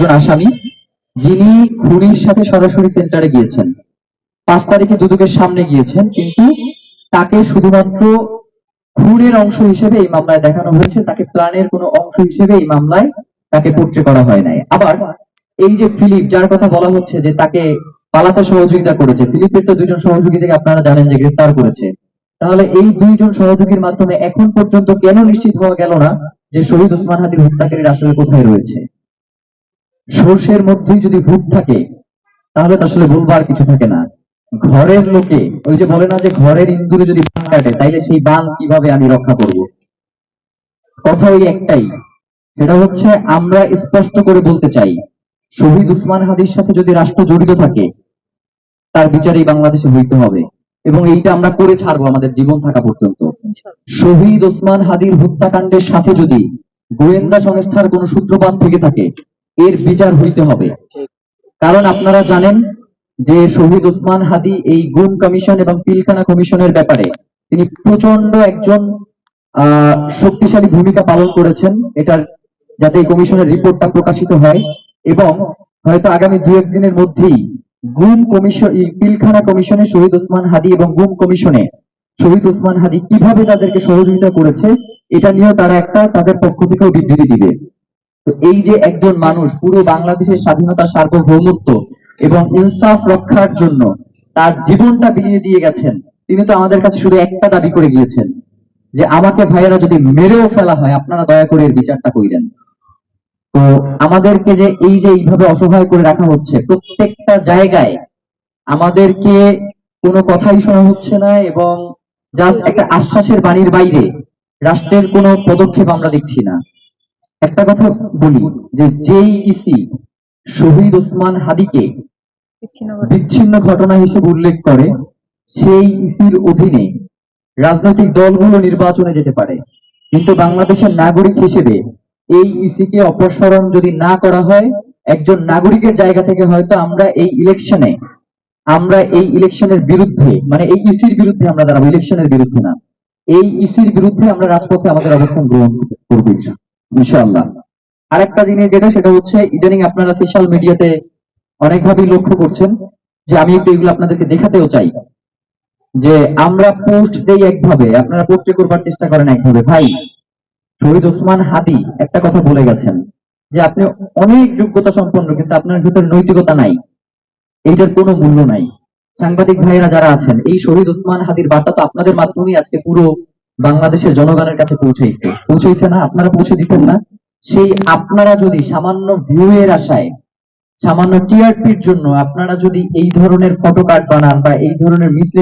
একজন আসামি, যিনি খুনির সাথে সরাসরি সেন্টারে গিয়েছেন। পাঁচ তারিখে দুদকের সামনে গিয়েছেন, কিন্তু তাকে শুধুমাত্র খুনের অংশ হিসেবে এই মামলায় দেখানো হয়েছে, তাকে প্ল্যানের কোনো অংশ হিসেবে এই মামলায় তাকে পোট্রে করা হয় নাই। আবার এই যে ফিলিপ, যার কথা বলা হচ্ছে যে তাকে পালাতে সহযোগিতা করেছে, ফিলিপের তো দুইজন সহযোগী থেকে আপনারা জানেন যে গ্রেফতার করেছে। তাহলে এই দুইজন সহযোগীর মাধ্যমে এখন পর্যন্ত কেন নিশ্চিত হওয়া গেল না যে শহীদ ওসমান হাদির হত্যাকারীর আসলে কোথায় রয়েছে? সর্ষের মধ্যেই যদি ভূত থাকে তাহলে আসলে বলবার কিছু থাকে না। ঘরের লোকে ওই যে বলে না যে ঘরের ইন্দুরে যদি বান কাটে তাইলে সেই বান কীভাবে আমি রক্ষা করব? কথা ওই একটাই। সেটা হচ্ছে আমরা স্পষ্ট করে বলতে চাই শহীদ উসমান হাদির সাথে যদি রাষ্ট্র জড়িত থাকে তার বিচারেই বাংলাদেশে হইতে হবে। এবং এইটা আমরা করে ছাড়বো আমাদের জীবন থাকা পর্যন্ত। শহীদ ওসমান হাদির হত্যাকাণ্ডের সাথে যদি গোয়েন্দা সংস্থার কোন সূত্রপাত থেকে থাকে এর বিচার হইতে হবে। কারণ আপনারা জানেন যে শহীদ ওসমান হাদি এই গুম কমিশন এবং পিলখানা কমিশনের ব্যাপারে তিনি প্রচণ্ড একজন শক্তিশালী ভূমিকা পালন করেছেন। এটার যাতে এই কমিশনের রিপোর্টটা প্রকাশিত হয় এবং হয়তো আগামী দু একদিনের মধ্যেই গুম কমিশন পিলখানা কমিশনে শহীদ ওসমান হাদি এবং গুম কমিশনে শহীদ ওসমান হাদি কীভাবে তাদেরকে সহযোগিতা করেছে, এটা নিয়েও তারা একটা, তাদের পক্ষ থেকেও বিবৃতি দিবে। এই যে একজন মানুষ পুরো বাংলাদেশের স্বাধীনতা সার্বভৌমত্ব এবং ইনসাফ রক্ষার জন্য তার জীবনটা বিলিয়ে দিয়ে গেছেন, তিনি তো আমাদের কাছে শুধু একটা দাবি করে গিয়েছেন, যে আমাকে ভাইয়েরা যদি মেরেও ফেলা হয়, আপনারা দয়া করে এর বিচারটা কইরেন তো আমাদেরকে যে এই যে এইভাবে অসহায় করে রাখা হচ্ছে, প্রত্যেকটা জায়গায় আমাদেরকে কোনো কথাই শোনা হচ্ছে না এবং জাস্ট একটা আশ্বাসের বাণীর বাইরে রাষ্ট্রের কোনো পদক্ষেপ আমরা দেখছি না। একটা কথা বলি যে যেই ইসি শহীদ ওসমান হাদিকে বিচ্ছিন্ন ঘটনা। হিসেবে উল্লেখ করে সেই ইসির অধীনে রাজনৈতিক দলগুলো নির্বাচনে যেতে পারে। কিন্তু বাংলাদেশের নাগরিক হিসেবে এই ইসিকে অপসারণ যদি না করা হয় একজন নাগরিকের জায়গা থেকে হয়তো আমরা এই ইলেকশনে আমরা এই ইলেকশনের বিরুদ্ধে মানে এই ইসির বিরুদ্ধে আমরা দাঁড়াবো ইলেকশনের বিরুদ্ধে না। এই ইসির বিরুদ্ধে আমরা রাজপথে আমাদের অবস্থান গ্রহণ করব ইনশা- ইনশাআল্লাহ। আরেকটা জিনিস যেটা, সেটা হচ্ছে ইদানিং আপনারা সোশ্যাল মিডিয়াতে অনেকভাবেই লক্ষ্য করছেন যে আমি একটু এগুলো আপনাদেরকে দেখাতেও চাই। যে আমরা পোস্ট দেই একভাবে, আপনারা পোস্টে করবার চেষ্টা করেন একভাবে। ভাই, শহীদ ওসমান হাদি একটা কথা বলে গেছেন যে আপনি অনেক যোগ্যতা সম্পন্ন, কিন্তু আপনার ভিতরে নৈতিকতা নাই। এইটার কোনো মূল্য নাই। সাংবাদিক ভাইয়েরা যারা আছেন, এই শহীদ ওসমান হাদির বার্তা তো আপনাদের মাধ্যমেই আজকে পুরো বাংলাদেশের জনগণের কাছে পৌঁছেছে পৌঁছেছে না, আপনারা পৌঁছে দিচ্ছেন না। সেই আপনারা যদি সামান্য ভিউ এর আশায়, সামান্য টিআরপির জন্য আপনারা যদি এই ধরনের ফটো কার্ড বানান বা এই ধরনের মিসলিড